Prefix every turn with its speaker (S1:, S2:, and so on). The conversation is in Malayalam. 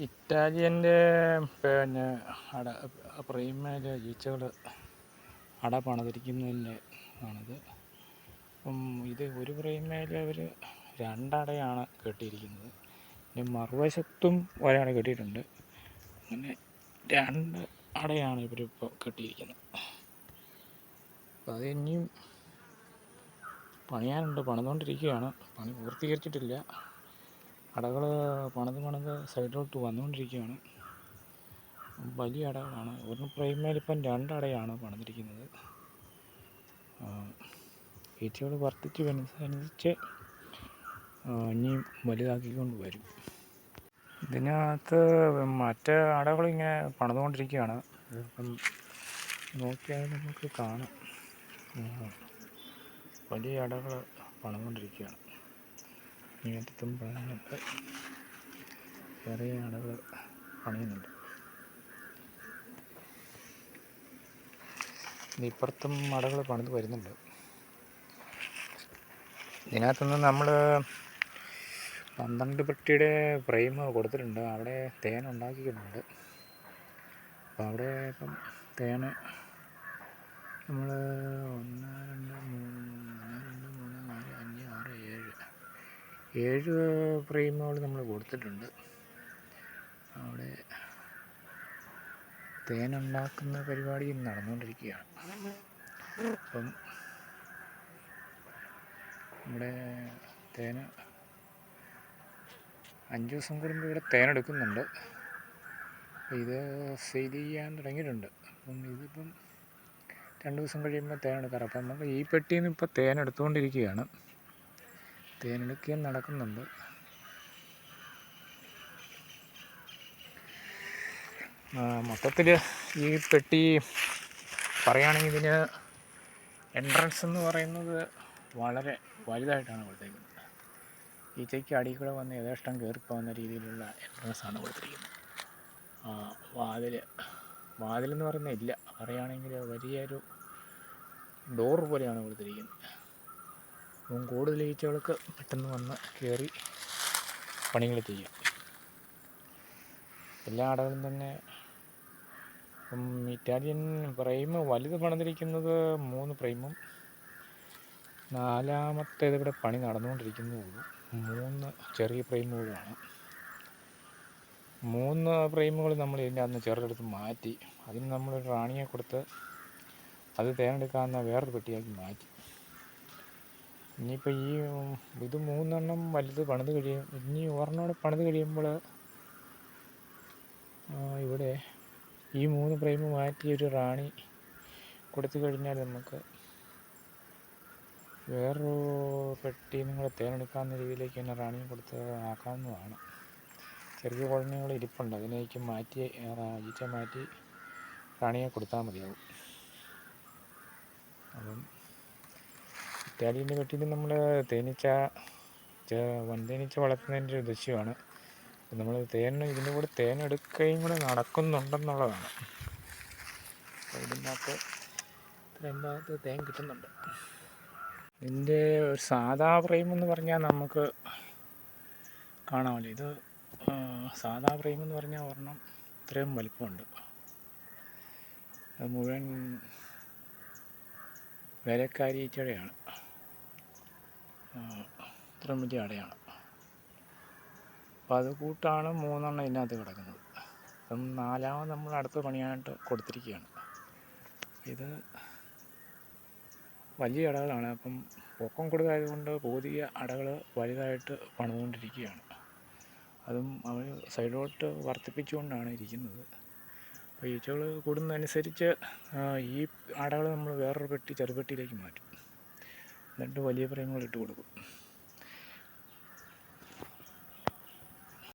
S1: ഇറ്റാലിയന്റെ പിന്നെ അട പ്രൈമേൽ ഈച്ചകൾ അട പണിതിരിക്കുന്നതിന്റെ ആണിത്. അപ്പം ഇത് ഒരു പ്രൈമേൽ അവർ രണ്ടടയാണ് കെട്ടിയിരിക്കുന്നത്. പിന്നെ മറുവശത്തും ഒരട കെട്ടിയിട്ടുണ്ട്. അങ്ങനെ രണ്ട് അടയാണ് ഇവരിപ്പോൾ കെട്ടിയിരിക്കുന്നത്. അപ്പം അത് ഇനിയും പണിയാനുണ്ട്. പണിതുകൊണ്ടിരിക്കുകയാണ്. പണി പൂർത്തീകരിച്ചിട്ടില്ല. അടകൾ പണിത് പണിത് സൈഡിലോട്ട് വന്നുകൊണ്ടിരിക്കുകയാണ്. വലിയ അടകളാണ് ഒരു പ്രൈമേലിപ്പം രണ്ടടയാണ് പണിതിരിക്കുന്നത്. ഈച്ചകൾ വർദ്ധിച്ചു അനുസരിച്ച് ഇനിയും വലുതാക്കിക്കൊണ്ട് വരും. ഇതിനകത്ത് മറ്റ് അടകളിങ്ങനെ പണിതുകൊണ്ടിരിക്കുകയാണ്. ഇപ്പം നോക്കിയാൽ നമുക്ക് കാണാം. വലിയ അടകൾ പണിതുകൊണ്ടിരിക്കുകയാണ്. ഇങ്ങനത്തും പണിയൊക്കെ ചെറിയ ആളുകൾ പണിയുന്നുണ്ട്. ഇപ്പുറത്തും അടകൾ പണിത് വരുന്നുണ്ട്. ഇതിനകത്തുനിന്ന് നമ്മൾ പന്ത്രണ്ട് പെട്ടിയുടെ ഫ്രെയിം കൊടുത്തിട്ടുണ്ട്. അവിടെ തേൻ ഉണ്ടാക്കിയിട്ടുണ്ട് അപ്പോൾ അവിടെ ഇപ്പം തേൻ നമ്മൾ ഒന്ന് രണ്ട് മൂന്ന് ഒന്ന് രണ്ട് മൂന്ന് നാല് അഞ്ച് ആറ് ഏഴ് ഏഴ് ഫ്രെയിമുകൾ നമ്മൾ കൊടുത്തിട്ടുണ്ട്. അവിടെ തേനുണ്ടാക്കുന്ന പരിപാടി നടന്നുകൊണ്ടിരിക്കുകയാണ്. അപ്പം നമ്മുടെ തേന് അഞ്ച് ദിവസം കൂടുമ്പോൾ ഇവിടെ തേനെടുക്കുന്നുണ്ട് ഇത് സെയിൽ ചെയ്യാൻ തുടങ്ങിയിട്ടുണ്ട്. അപ്പം ഇതിപ്പം രണ്ട് ദിവസം കഴിയുമ്പോൾ തേനെടുക്കാറ് അപ്പം നമുക്ക് ഈ പെട്ടിയിൽ നിന്ന് ഇപ്പോൾ തേനെടുത്തുകൊണ്ടിരിക്കുകയാണ് തേനെടുക്കുകയും നടക്കുന്നുണ്ട്. മൊത്തത്തിൽ ഈ പെട്ടി പറയുകയാണെങ്കിൽ ഇതിന് എൻട്രൻസ് എന്ന് പറയുന്നത് വളരെ വലുതായിട്ടാണ് കൊടുത്തേക്കുന്നത് ഈച്ചയ്ക്ക് അടിയിൽ കൂടെ വന്ന് യഥേഷ്ടം കയറിപ്പോകുന്ന രീതിയിലുള്ള എൻട്രൻസ് ആണ് കൊടുത്തിരിക്കുന്നത്. വാതിൽ വാതിലെന്ന് പറയുന്നത് ഇല്ല. പറയുകയാണെങ്കിൽ വലിയൊരു ഡോർ പോലെയാണ് കൊടുത്തിരിക്കുന്നത്. അപ്പം കൂടുതൽ ഈച്ചകൾക്ക് പെട്ടെന്ന് വന്ന് കയറി പണികൾ ചെയ്യാം. എല്ലാ അടകളും തന്നെ ഇപ്പം ഇറ്റാലിയൻ ഫ്രെയിം വലുത് പണിതിരിക്കുന്നത് മൂന്ന് ഫ്രെയിമും നാലാമത്തേത് ഇവിടെ പണി നടന്നുകൊണ്ടിരിക്കുന്നതുള്ളൂ. മൂന്ന് ചെറിയ ഫ്രെയിമുകളാണ് മൂന്ന് ഫ്രെയിമുകൾ നമ്മൾ ഇതിന്റെ അന്ന് ചെറുതെടുത്ത് മാറ്റി അതിന് നമ്മൾ റാണിയെ കൊടുത്ത് അത് തേനെടുക്കാവുന്ന വേറൊരു പെട്ടിയാക്കി മാറ്റി. ഇനിയിപ്പോൾ ഈ ഇത് മൂന്നെണ്ണം വലുത് പണിത് കഴിയും. ഇനി ഒരെണ്ണം പണിത് കഴിയുമ്പോൾ ഇവിടെ ഈ മൂന്ന് ഫ്രെയിം മാറ്റി ഒരു റാണി കൊടുത്തു കഴിഞ്ഞാൽ നമുക്ക് വേറൊരു പെട്ടി നിങ്ങൾ തേനെടുക്കാവുന്ന രീതിയിലേക്ക് തന്നെ റാണി കൊടുത്ത് ആക്കാവുന്നതാണ്. ചെറിയ കുഴഞ്ഞുകൾ ഇരിപ്പുണ്ട്. അതിനേക്ക് മാറ്റി ഈച്ച മാറ്റി റാണിയെ കൊടുത്താൽ മതിയാവും അപ്പം ഇറ്റാലിയന്റെ പെട്ടിയിൽ നമ്മൾ തേനീച്ച വൻതേനീച്ച വളർത്തുന്നതിന്റെ ഒരു ദൃശ്യമാണ് നമ്മൾ തേൻ ഇതിന്റെ കൂടെ തേൻ എടുക്കുകയും കൂടെ നടക്കുന്നുണ്ടെന്നുള്ളതാണ്. ഇതിനകത്ത് ഇത്രയും ഭാഗത്ത് തേൻ കിട്ടുന്നുണ്ട്. ഇതിന്റെ ഒരു സാധാ ഫ്രെയിം എന്ന് പറഞ്ഞാൽ നമുക്ക് കാണാമല്ലോ ഇത് സാധാ ഫ്രെയിം എന്ന് പറഞ്ഞാൽ ഒരെണ്ണം ഇത്രയും വലിപ്പമുണ്ട്. അത് മുഴുവൻ വേലക്കാരി ഈച്ചയുടെയാണ് ഇത്രയും വലിയ അടയാണ്. അപ്പം അത് കൂട്ടാണ് മൂന്നെണ്ണം ഇതിനകത്ത് കിടക്കുന്നത്. അപ്പം നാലാമത് നമ്മൾ അടുത്ത പണിയായിട്ട് കൊടുത്തിരിക്കുകയാണ്. ഇത് വലിയ അടകളാണ്. അപ്പം പൊക്കം കൂടുതലായതുകൊണ്ട് പുതിയ അടകൾ വലുതായിട്ട് പണിതുകൊണ്ടിരിക്കുകയാണ്. അതും അവർ സൈഡിലോട്ട് വർദ്ധിപ്പിച്ചുകൊണ്ടാണ് ഇരിക്കുന്നത്. അപ്പോൾ ഈച്ചകൾ കൂടുന്നതനുസരിച്ച് ഈ അടകൾ നമ്മൾ വേറൊരു പെട്ടി ചെറുപെട്ടിയിലേക്ക് മാറ്റും. എന്നിട്ട് വലിയ പ്രേമങ്ങൾ ഇട്ട് കൊടുക്കും